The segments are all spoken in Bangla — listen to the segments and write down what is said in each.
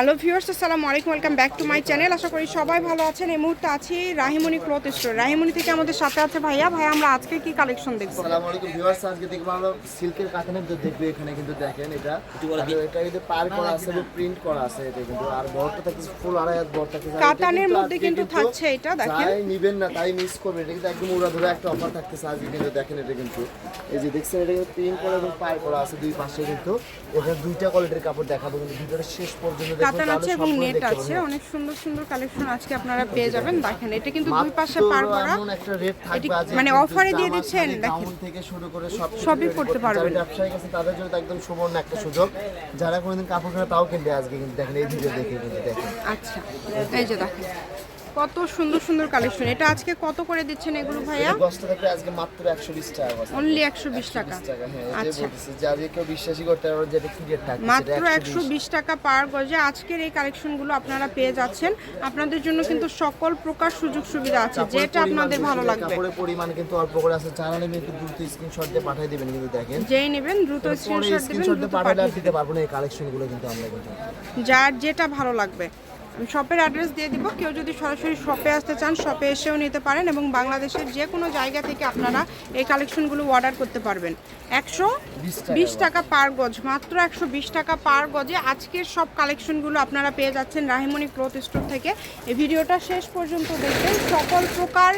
হ্যালো ভিউয়ার্স আসসালামু আলাইকুম welcome back to my channel. আশা করি সবাই ভালো আছেন। এই মুহূর্তে আছি রাহিমণি ক্লথ স্টোর। রাহিমণি থেকে আমাদের সাথে আছে ভাইয়া। ভাইয়া আমরা আজকে কি কালেকশন দেখব? আসসালামু আলাইকুম ভিউয়ার্স আজকে দেখব আমরা সিল্কের কাতানের তো দেখবে এখানে কিন্তু দেখেন এটা। আর এটা কিন্তু পার করা আছে প্রিন্ট করা আছে এটা কিন্তু। আর বড়টা থাকছে ফুল আড়াই হাত বড় থাকছে কাতানের মধ্যে কিন্তু থাকছে এটা, দেখেন। তাই নিবেন না তাই মিস করবেন। এটা কিন্তু একদম উড়া ধরে একটা অফার থাকতেছে আজকে কিন্তু দেখেন এটা কিন্তু। এই যে দেখছেন এটা কিন্তু প্রিন্ট করা এবং পার করা আছে দুই পাশে কিন্তু। এটা দুইটা কোয়ালিটির কাপড় দেখাবো কিন্তু ভিডিওটা শেষ পর্যন্ত কাতান আছে এবং নেট আছে অনেক সুন্দর সুন্দর কালেকশন আজকে আপনারা পেয়ে যাবেন। দেখেন এটা কিন্তু দুই পাশে পার করা মানে অফারে দিয়ে দিচ্ছেন, দেখেন। থেকে শুরু করে সব সবই করতে পারবেন। ব্যবসায়ী কাছে তাদের জন্য একদম সুবর্ণ একটা সুযোগ। যারা কোনোদিন কাপড় কেনা তাও কিনবে আজকে কিন্তু। দেখেন এই ভিডিও দেখে কিন্তু দেখেন। আচ্ছা এই যে দেখেন। কত সুন্দর সুন্দর কালেকশন এটা আজকে কত করে দিচ্ছেন এগুলো ভাইয়া? গছটা থাকবে আজকে মাত্র একশো বিশ টাকা গজ। অনলি একশো বিশ টাকা। 120 টাকা হ্যাঁ যে আচ্ছা। বলতেছি যাদের কেউ বিশ্বাসই করতে পারবে না যেটা ক্লিয়ার থাকবে মাত্র একশো বিশ। টাকা পার গজে আজকের এই কালেকশনগুলো আপনারা পেয়ে যাচ্ছেন। আপনাদের জন্য কিন্তু সকল প্রকার সুযোগ সুবিধা আছে যেটা আপনাদের ভালো লাগবে। কাপড়ের পরিমাণ কিন্তু অল্প করে আছে যারা নেবেন একটু দ্রুত স্ক্রিনশট দিয়ে পাঠিয়ে দিবেন কিন্তু দেখেন। যেই নেবেন দ্রুত স্ক্রিনশট দিবেন স্ক্রিনশট দ্রুত দিয়ে পাঠিয়ে দিতে পারব না এই কালেকশনগুলো কিন্তু আমরা কিন্তু। যার যেটা ভালো লাগবে। আমি শপের অ্যাড্রেস দিয়ে দিব। কেউ যদি সরাসরি শপে আসতে চান শপে এসেও নিতে পারেন এবং বাংলাদেশের যে কোনো জায়গা থেকে আপনারা এই কালেকশনগুলো অর্ডার করতে পারবেন। একশো বিশ টাকা পার গজ মাত্র একশো বিশ টাকা পার গজে আজকের সব কালেকশনগুলো আপনারা পেয়ে যাচ্ছেন রাহিমণি ক্লথ স্টোর থেকে। এই ভিডিওটা শেষ পর্যন্ত দেখবেন। সকল প্রকার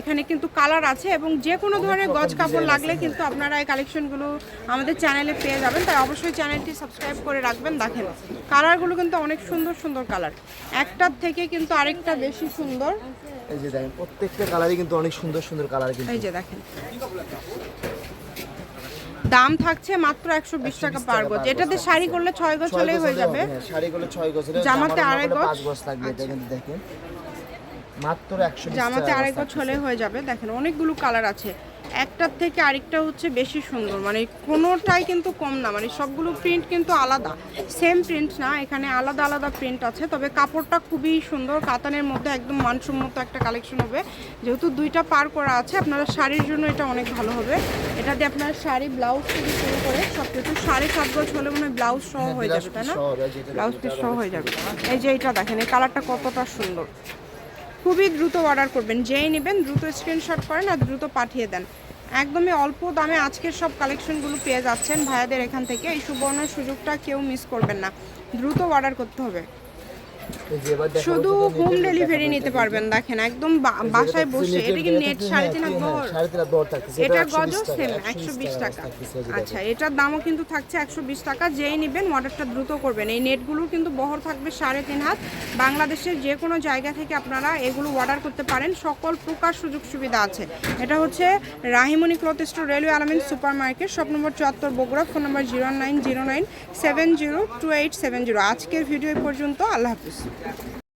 এখানে কিন্তু কালার আছে এবং যে কোনো ধরনের গজ কাপড় লাগলে কিন্তু আপনারা এই কালেকশনগুলো আমাদের চ্যানেলে পেয়ে যাবেন। তাই অবশ্যই চ্যানেলটি সাবস্ক্রাইব করে রাখবেন। দেখেন কালারগুলো কিন্তু অনেক সুন্দর সুন্দর কালার। একটার থেকে কিন্তু আরেকটা বেশি সুন্দর। এই যে দেখেন প্রত্যেকটা কালারই কিন্তু অনেক সুন্দর সুন্দর কালার কিন্তু। এই যে দেখেন। দাম থাকছে মাত্র একশো বিশ টাকা পার গজ। এটাতে শাড়ি করলে ছয় গজ হলেই হয়ে যাবে। হ্যাঁ, শাড়ি করলে ছয় গজ জামাতে আড়াই গজ? পাঁচ গজ লাগবে এটা কিন্তু দেখেন। মাত্র একশো জামাতে আড়াই গজ হলে হয়ে যাবে। দেখেন অনেকগুলো কালার আছে। একটার থেকে আরেকটা হচ্ছে বেশি সুন্দর। মানে কোনোটাই কিন্তু কম না। মানে সবগুলো প্রিন্ট কিন্তু আলাদা। সেম প্রিন্ট না এখানে আলাদা আলাদা প্রিন্ট আছে। তবে কাপড়টা খুবই সুন্দর। কাতানের মধ্যে একদম মানসম্মত একটা কালেকশন হবে। যেহেতু দুইটা পার করা আছে আপনারা শাড়ির জন্য এটা অনেক ভালো হবে। এটা দিয়ে আপনার শাড়ি ব্লাউজ থেকে শুরু করে সব কিছু সাড়ে সাত গজ হলে মনে হয় ব্লাউজ সহ হয়ে যাবে তাই না? ব্লাউজ পিস সহ হয়ে যাবে। এই যে এটা দেখেন এই কালারটা কতটা সুন্দর। খুবই দ্রুত অর্ডার করবেন। যেই নেবেন দ্রুত স্ক্রিনশট করেন আর দ্রুত পাঠিয়ে দেন। একদমই অল্প দামে আজকের সব কালেকশনগুলো পেয়ে যাচ্ছেন ভাইয়াদের এখান থেকে। এই সুবর্ণ সুযোগটা কেউ মিস করবেন না। দ্রুত অর্ডার করতে হবে। শুধু হোম ডেলিভারি নিতে পারবেন দেখেন একদম বাসায় বসে এটা কি নেট সাড়ে তিন হাত বহর এটার গজও সেম একশো বিশ টাকা আচ্ছা এটার দামও কিন্তু থাকছে একশো বিশ টাকা যেই নেবেন অর্ডারটা দ্রুত করবেন। এই নেটগুলো কিন্তু বহর থাকবে সাড়ে তিন হাত। বাংলাদেশের যে কোনো জায়গা থেকে আপনারা এগুলো অর্ডার করতে পারেন সকল প্রকার সুযোগ সুবিধা আছে। এটা হচ্ছে Rahimoni cloth store railway Alamin super market shop number চুয়াত্তর Bogura phone number zero nine zero nine seven zero two eight seven zero আজকের ভিডিও পর্যন্ত আল্লাহ হাফিজ। Gracias.